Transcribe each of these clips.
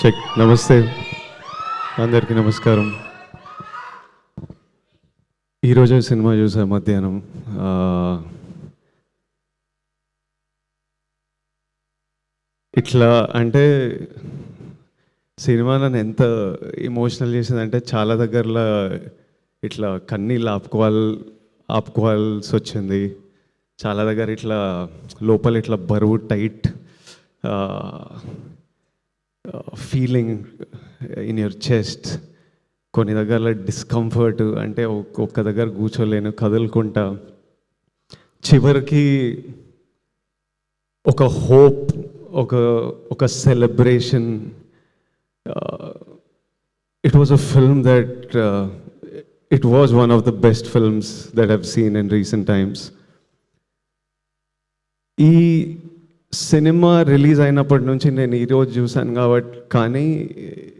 Check నమస్తే అందరికీ నమస్కారం. ఈరోజు సినిమా చూసా మధ్యాహ్నం ఇట్లా అంటే సినిమా నన్ను ఎంత ఎమోషనల్ చేసిందంటే చాలా దగ్గరలో ఇట్లా కన్నీళ్ళు ఆపుకోవాలి ఆపుకోవాల్సి వచ్చింది. చాలా దగ్గర ఇట్లా లోపల ఇట్లా బరువు tight feeling in your chest కొన్ని దగ్గర డిస్కంఫర్ట్ అంటే ఒక్క దగ్గర కూర్చోలేను కదులుకుంటా. చివరికి ఒక హోప్ ఒక ఒక celebration it was a film that it was one of the best films that have seen in recent times ఈ సినిమా రిలీజ్ అయినప్పటి నుంచి నేను ఈరోజు చూశాను కాబట్టి కానీ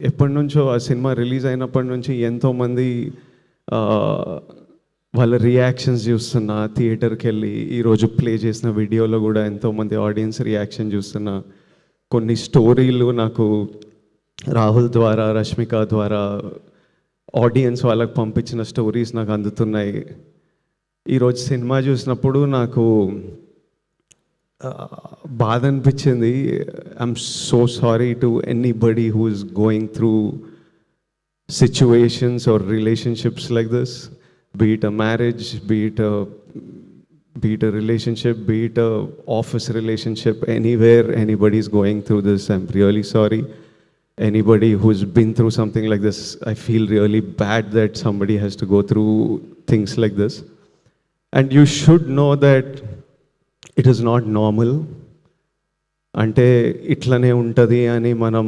ఎప్పటి నుంచో ఆ సినిమా రిలీజ్ అయినప్పటి నుంచి ఎంతోమంది వాళ్ళ రియాక్షన్స్ చూస్తున్నా థియేటర్కి వెళ్ళి ఈరోజు ప్లే చేసిన వీడియోలో కూడా ఎంతోమంది ఆడియన్స్ రియాక్షన్ చూస్తున్నా. కొన్ని స్టోరీలు నాకు రాహుల్ ద్వారా రష్మిక ద్వారా ఆడియన్స్ వాళ్ళకి పంపించిన స్టోరీస్ నాకు అందుతున్నాయి. ఈరోజు సినిమా చూసినప్పుడు నాకు బాధ అనిపించింది I'm so sorry to anybody who is going through situations or relationships like this, be it a marriage, be it a be it a relationship, be it a office relationship, anywhere anybody's going through this, I'm really sorry. Anybody who's been through something like this, I feel really bad that somebody has to go through things like this. And you should know that it is not normal అంటే ఇట్లనే ఉంటుంది అని మనం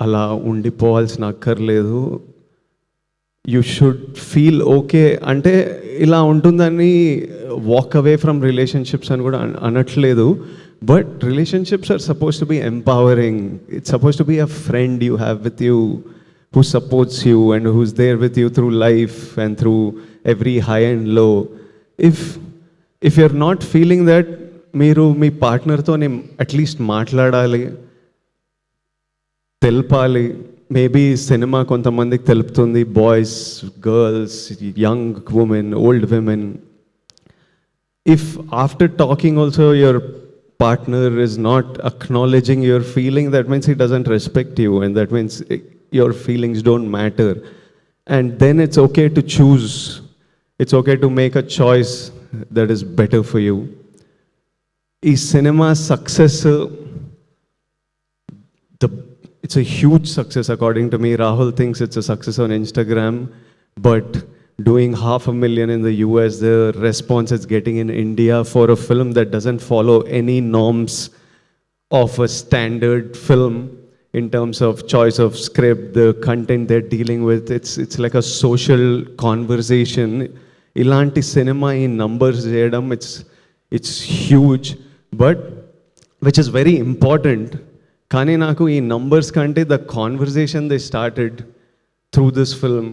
అలా ఉండిపోవాల్సిన అక్కర్లేదు. You should feel okay అంటే ఇలా ఉంటుందని వాక్ అవే ఫ్రమ్ రిలేషన్షిప్స్ అని కూడా అనట్లేదు. But relationships are suppose to be empowering it's suppose to be a friend you have with you who supports you and who's there with you through life and through every high and low if if you are not feeling that మీరు మీ పార్ట్నర్తో at least మాట్లాడాలి తెలపాలి. Maybe cinema కొంతమందికి తెలుపుతుంది boys girls young women old women if after talking also your partner is not acknowledging your feeling that means he doesn't respect you and that means your feelings don't matter and then it's okay to choose it's okay to make a choice that is better for you Is cinema success? The it's a huge success according to me. Rahul thinks it's a success on Instagram, but doing half a million in the US, the response it's getting in India for a film that doesn't follow any norms of a standard film in terms of choice of script, the content they're dealing with. It's, it's like a social conversation ఇలాంటి cinema ఈ numbers చేయడం it's it's huge but which is very important కానీ నాకు ఈ numbers కంటే the conversation they started through this film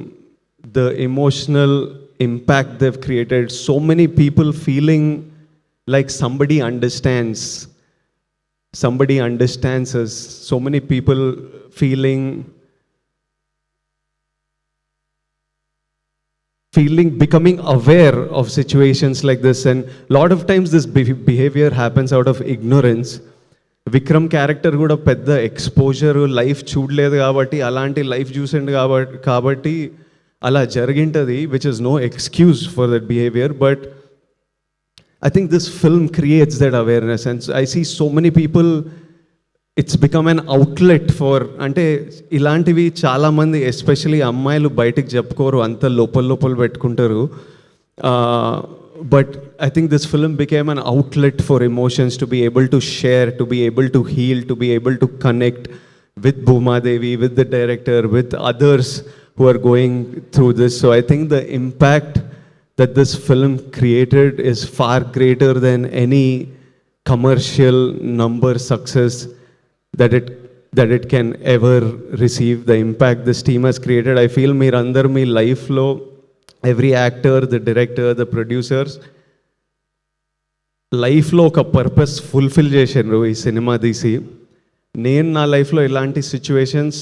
the emotional impact they created so many people feeling like somebody understands somebody understands so many people feeling feeling feeling becoming aware of situations like this and lot of times this be- behavior happens out of ignorance Vikram character కూడా పెద్ద exposure life చూడలేదు కాబట్టి అలాంటి life చూసిండు కాబట్టి కాబట్టి అలా జరిగింటది which is no excuse for that behaviour but I think this film creates that awareness, and so I see so many it's become an outlet for అంటే ఇలాంటివి చాలామంది ఎస్పెషలీ అమ్మాయిలు బయటకు చెప్పుకోరు అంత లోపల లోపల పెట్టుకుంటారు. But I think this film became an outlet for emotions to be able to share to be able to heal to be able to connect with Bhumadevi with the director with others who are going through this so I think the impact that this film created is far greater than any commercial number success that it that it can ever receive. The impact this team has created, I feel మీరందరూ మీ లైఫ్లో every actor the director the producers లైఫ్లో ఒక purpose fulfil చేశారు ఈ cinema తీసి నేను నా లైఫ్లో ఇలాంటి సిచ్యువేషన్స్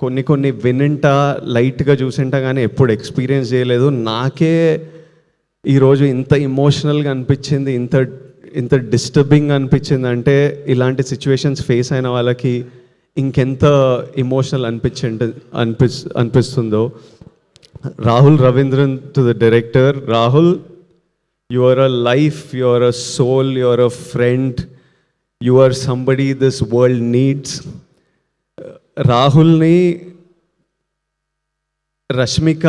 కొన్ని కొన్ని వినింటా లైట్గా చూసింటా కానీ ఎప్పుడు ఎక్స్పీరియన్స్ చేయలేదు నాకే ఈరోజు ఇంత ఇమోషనల్గా అనిపించింది ఇంత ఇంత డిస్టర్బింగ్ అనిపించింది అంటే ఇలాంటి సిచ్యువేషన్స్ ఫేస్ అయిన వాళ్ళకి ఇంకెంత ఇమోషనల్ అనిపించండి అనిపి అనిపిస్తుందో. Rahul Ravindran to the director Rahul you are a life you are a soul you are a friend you are somebody this world needs రాహుల్ని Rashmika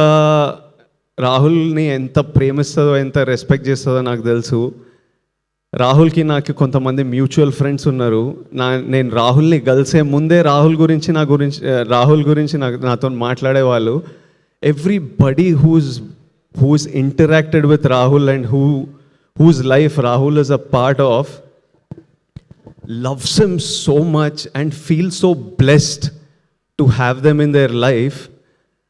రాహుల్ని ఎంత ప్రేమిస్తుందో ఎంత రెస్పెక్ట్ చేస్తుందో నాకు తెలుసు. రాహుల్కి నాకు కొంతమంది మ్యూచువల్ ఫ్రెండ్స్ ఉన్నారు. నా నేను రాహుల్ని కలిసే ముందే రాహుల్ గురించి నా గురించి రాహుల్ గురించి నాకు నాతో మాట్లాడేవాళ్ళు everybody who's who's interacted with Rahul and who whose life Rahul is a part of loves so much and feel so blessed to have them in their life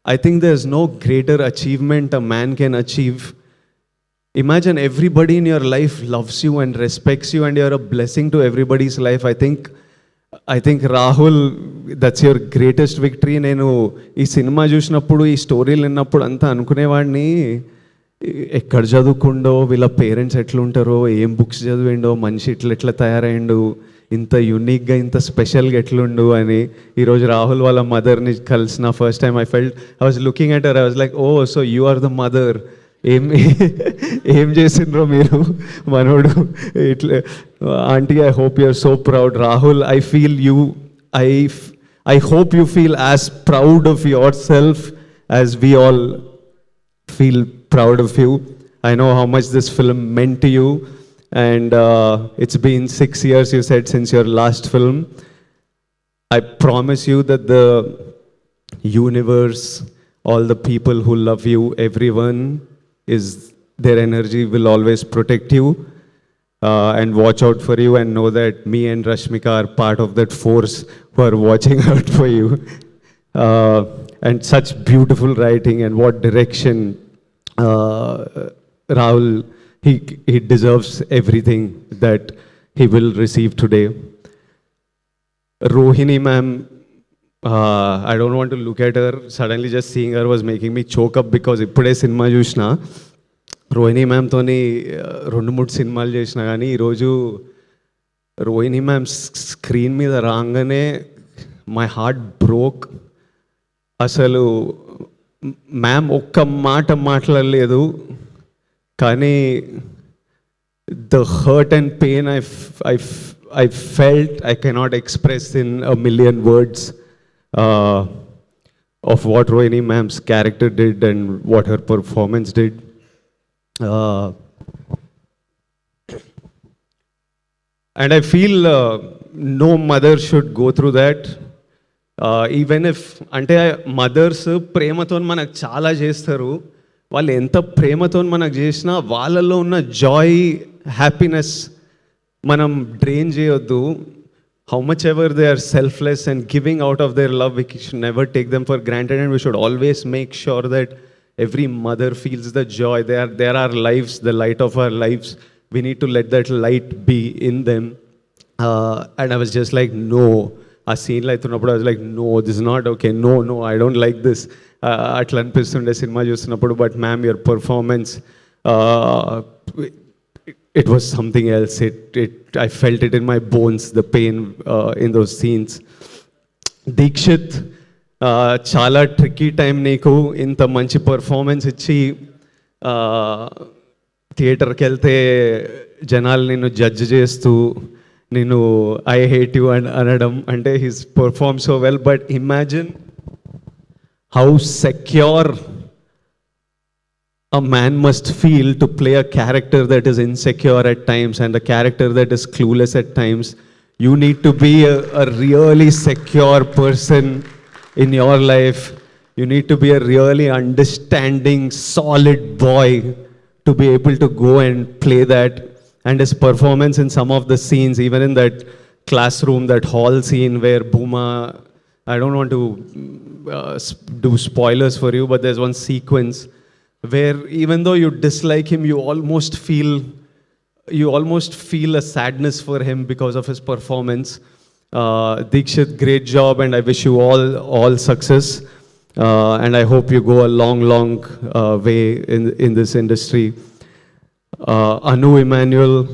I think think is no greater achievement a man can achieve Imagine everybody in your life loves you and respects you, and you're a blessing to everybody's life. I think. I think Rahul that's your greatest victory నేను ఈ cinema చూసినప్పుడు ఈ స్టోరీలు విన్నప్పుడు అంతా అనుకునేవాడిని ఎక్కడ చదువుకుండో వీళ్ళ పేరెంట్స్ ఎట్లుంటారో ఏం బుక్స్ చదివిండో మనిషి ఇట్లా ఎట్లా తయారైండు ఇంత యూనిక్గా ఇంత స్పెషల్గా ఎట్లుండు అని ఈరోజు రాహుల్ వాళ్ళ మదర్ని కలిసిన first time I felt I was looking at uh I was like oh so you are the mother ఏం ఏం చేసిండ్రో మీరు మనోడు ఇట్లా aunty I hope you're so proud Rahul I feel you I I hope you feel as proud of yourself as we all feel proud of you. I know how much this film meant to you. And uh, it's been six years, you said, since your last film. I promise you that the universe, all the people who love you, everyone is their energy will always protect you uh, and watch out for you and know that me and Rashmika are part of that force who are watching out for you. Uh, and such beautiful writing and what direction uh, Rahul, he, he deserves everything that he will receive today. Rohini ma'am, I don't want look at her suddenly just seeing her was making me choke up because ఇప్పుడే cinema చూసిన రోహిణి మ్యామ్తో రెండు మూడు సినిమాలు చేసిన కానీ ఈరోజు Rohini ma'am screen మీద రాగానే మై హార్ట్ బ్రోక్ అసలు మ్యామ్ ఒక్క మాట మాట్లాడలేదు కానీ the hurt and pain I I I felt I cannot express in a million words of what Rohini ma'am's character did and what her performance did. Uh, and I feel uh, no mother should go through that. Even if అంటే mothers ప్రేమతో మనకు చాలా చేస్తారు వాళ్ళు ఎంత ప్రేమతో మనకు చేసినా వాళ్ళల్లో ఉన్న జాయ్ హ్యాపీనెస్ మనం డ్రైన్ చేయొద్దు How much ever they are selfless and giving out of their love we should never take them for granted and we should always make sure that every mother feels the joy. They are, they are our lives, the light of our lives. We need to let that light be in them. Uh, and I was just like, no. ఆ సీన్లో అవుతున్నప్పుడు I like no this not okay no no I don't like this అట్లా అనిపిస్తుండే cinema చూస్తున్నప్పుడు but ma'am your performance it was something else. It, it, I felt it in my bones, the pain uh, in those scenes. Dikshit చాలా tricky time నీకు ఇంత మంచి performance ఇచ్చి థియేటర్కి వెళ్తే జనాలు నిన్ను జడ్జ్ చేస్తూ నేను ఐ హేట్ యు అని అనడం అంటే he's perform so well but imagine how secure a man must feel to play a character that is insecure at times and a character that is clueless at times. You need to be a, a really secure person in your life. You need to be a really understanding, solid boy to be able to go and play that. And his performance in some of the scenes, even in that classroom, that hall scene where Bhuma, I don't want to uh, do spoilers for you, but there's one sequence where even though you dislike him, you almost feel you almost feel a sadness for him because of his performance. Uh, Dikshit, great job, and I wish you all all success. Uh, and I hope you go a long, long uh, way in in this industry. Uh, Anu Emmanuel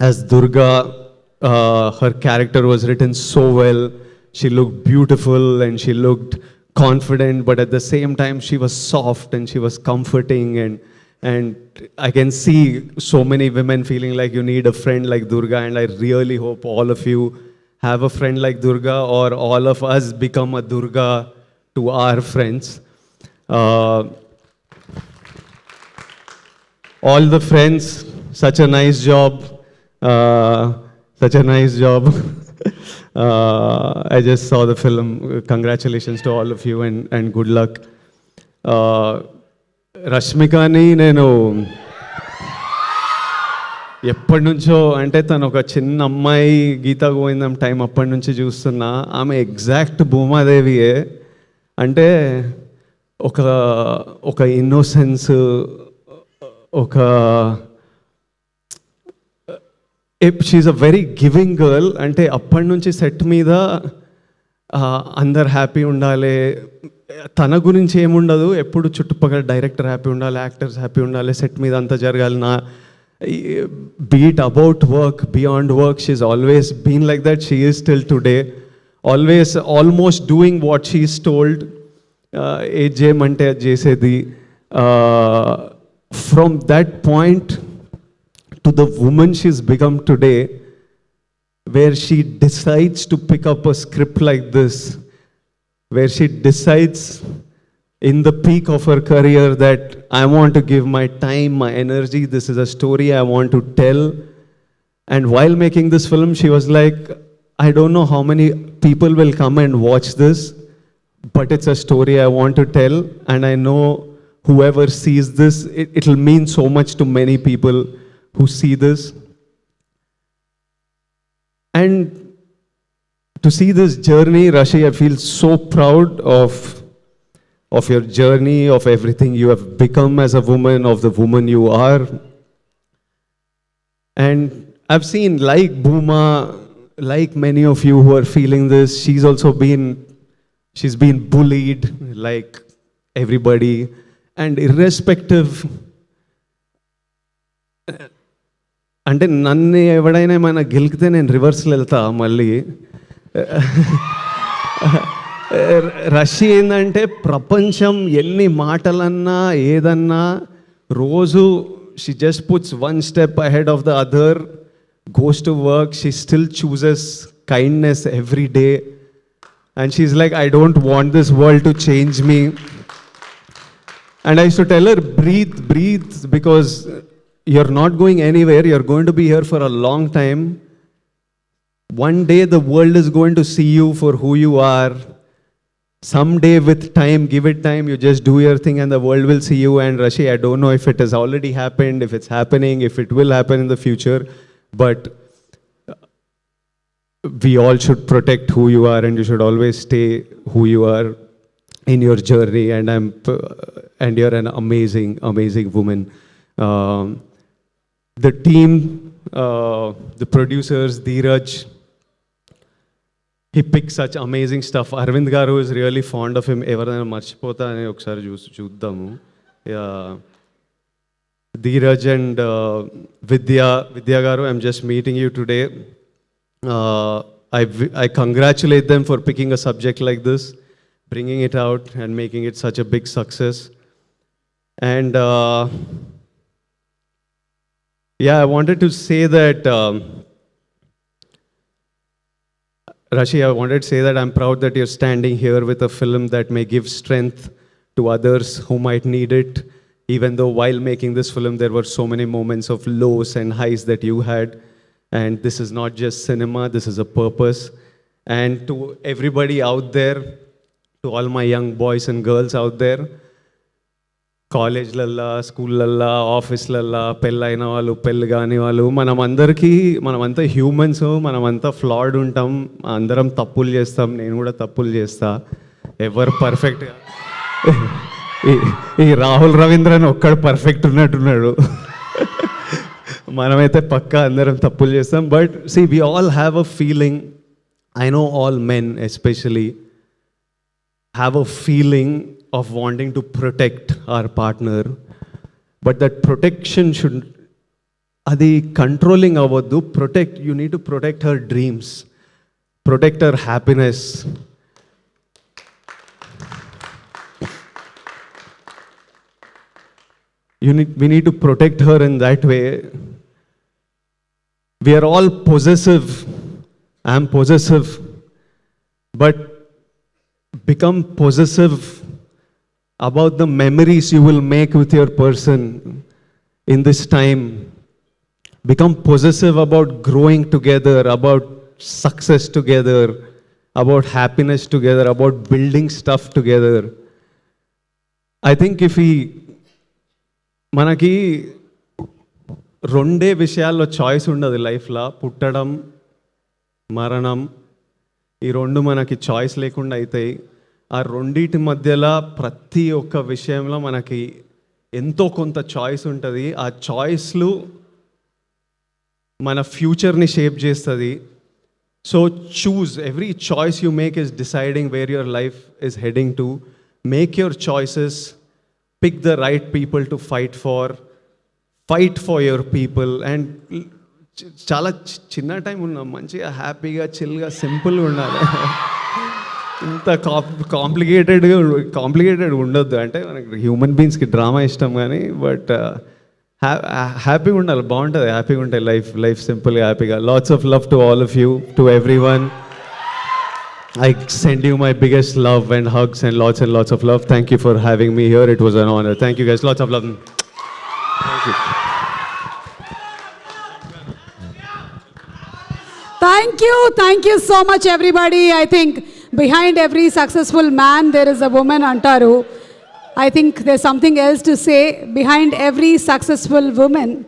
as Durga, uh, her character was written so well. She looked beautiful and she looked confident, but at the same time, she was soft and she was comforting. And, and I can see so many women feeling like you need a friend like Durga. And I really hope all of you have a friend like Durga or all of us become a Durga to our friends. Uh, all the friends, such a nice job. Uh, such a nice job. uh, I just saw the film. Congratulations to all of you and, and good luck. Uh, రష్మికని నేను ఎప్పటి నుంచో అంటే తను ఒక చిన్న అమ్మాయి గీతా గోవిందం time అప్పటి నుంచి చూస్తున్నా ఆమె ఎగ్జాక్ట్ భూమాదేవియే అంటే ఒక ఒక ఇన్నోసెన్స్ ఒక she's a very giving girl అంటే అప్పటి నుంచి సెట్ మీద అందరు హ్యాపీ ఉండాలి. తన గురించి ఏముండదు. ఎప్పుడు చుట్టుపక్కల డైరెక్టర్ హ్యాపీ ఉండాలి యాక్టర్స్ హ్యాపీ ఉండాలి సెట్ మీద అంతా జరగాలి. నా be it about work beyond work she's always been like that she still today always almost doing what she's told ఏది చేయమంటే అది చేసేది. From that point to the woman she's become today, where she decides to pick up a script like this, where she decides in the peak of her career that I want to give my time, my energy, this is a story I want to tell. And while making this film, she was like, I don't know how many people will come and watch this, but it's a story I want to tell. And I know whoever sees this, it, it'll mean so much to many people who see this. And to see this journey, Rashi, I feel so proud of, of your journey, of everything you have become as a woman, of the woman you are. And I've seen, like Bhuma, like many of you who are feeling this, she's also been, she's been bullied, like everybody. And irrespective, అంటే నన్ను ఎవడైనా ఏమైనా గెలికితే నేను రివర్స్లో వెళ్తా మళ్ళీ. Rush ఏంటంటే ప్రపంచం ఎన్ని మాటలన్నా ఏదన్నా రోజు she just puts one step ahead of the other goes to work she still chooses kindness every day and she's like I don't want this world to change me and I should tell her breathe breathe because you're not going anywhere. You're going to be here for a long time. One day the world is going to see you for who you are. Someday, with time, give it time, you just do your thing and the world will see you. And Rashi, I don't know if it has already happened, if it's happening, if it will happen in the future, but we all should protect who you are and you should always stay who you are in your journey and i'm and you're an amazing amazing woman um, the team uh, the producers dheeraj he picked such amazing stuff arvind garu is really fond of him ఎవరైనా మర్చిపోతా అని ఒకసారి చూసి చూద్దాము Yeah. Dheeraj and Vidya Vidya garu I'm just meeting you today I I congratulate them for picking a subject like this bringing it out and making it such a big success. And uh, yeah, I wanted to say that, um, Rashi, I wanted to say that I'm proud that you're standing here with a film that may give strength to others who might need it. Even though while making this film, there were so many moments of lows and highs that you had. And this is not just cinema, this is a purpose. And to everybody out there, to all my young boys and girls out there, కాలేజ్లల్లా స్కూళ్ళల్లా ఆఫీస్లల్లా పెళ్ళైన వాళ్ళు పెళ్ళి కాని వాళ్ళు మనం అందరికీ మనమంతా హ్యూమన్స్ మనమంతా ఫ్లాడ్ ఉంటాం అందరం తప్పులు చేస్తాం నేను కూడా తప్పులు చేస్తా. ఎవరు పర్ఫెక్ట్గా ఈ రాహుల్ రవీంద్రన్ ఒక్కడు పర్ఫెక్ట్ ఉన్నట్టున్నాడు. మనమైతే పక్కా అందరం తప్పులు చేస్తాం. But see we all have a feeling I know all men especially have a feeling of wanting to protect our partner, but that protection should అది కంట్రోలింగ్ అవ్వద్దు protect you need to protect her dreams protect her happiness you need, we need to protect her in that way. We are all possessive. I am possessive. But become possessive about the memories you will make with your person in this time. Become possessive about growing together, about success together, about happiness together, about building stuff together. I think if we మనకి రెండే విషయాల్లో choice ఉండదు లైఫ్లో పుట్టడం మరణం ఈ రెండు మనకి చాయిస్ లేకుండా అవుతాయి ఆ రెండింటి మధ్యలో ప్రతి ఒక్క విషయంలో మనకి ఎంతో కొంత చాయిస్ ఉంటుంది. ఆ చాయిస్లు మన ఫ్యూచర్ని షేప్ చేస్తుంది. So choose every choice you make is deciding where your life is heading to make your choices pick the right people to fight far fight for your people and చాలా చి- చిన్న time ఉన్నాం. మంచిగా హ్యాపీగా చిల్గా సింపుల్గా ఉండాలి. ఇంత కాంప్లికేటెడ్ కాంప్లికేటెడ్ ఉండొద్దు. అంటే మనకి హ్యూమన్ బీయింగ్స్కి డ్రామా ఇష్టం కానీ బట్ హ్యాపీగా ఉండాలి. బాగుంటుంది. హ్యాపీగా ఉంటాయి లైఫ్ లైఫ్ సింపుల్గా హ్యాపీగా lots of love to all of you to everyone I send you my biggest love and hugs and lots and lots of love thank you for having me here it was an honour thank you guest lots of love thank you thank you so much everybody I think Behind every successful man, there is a woman, Antaru. I think there's something else to say. Behind every successful woman,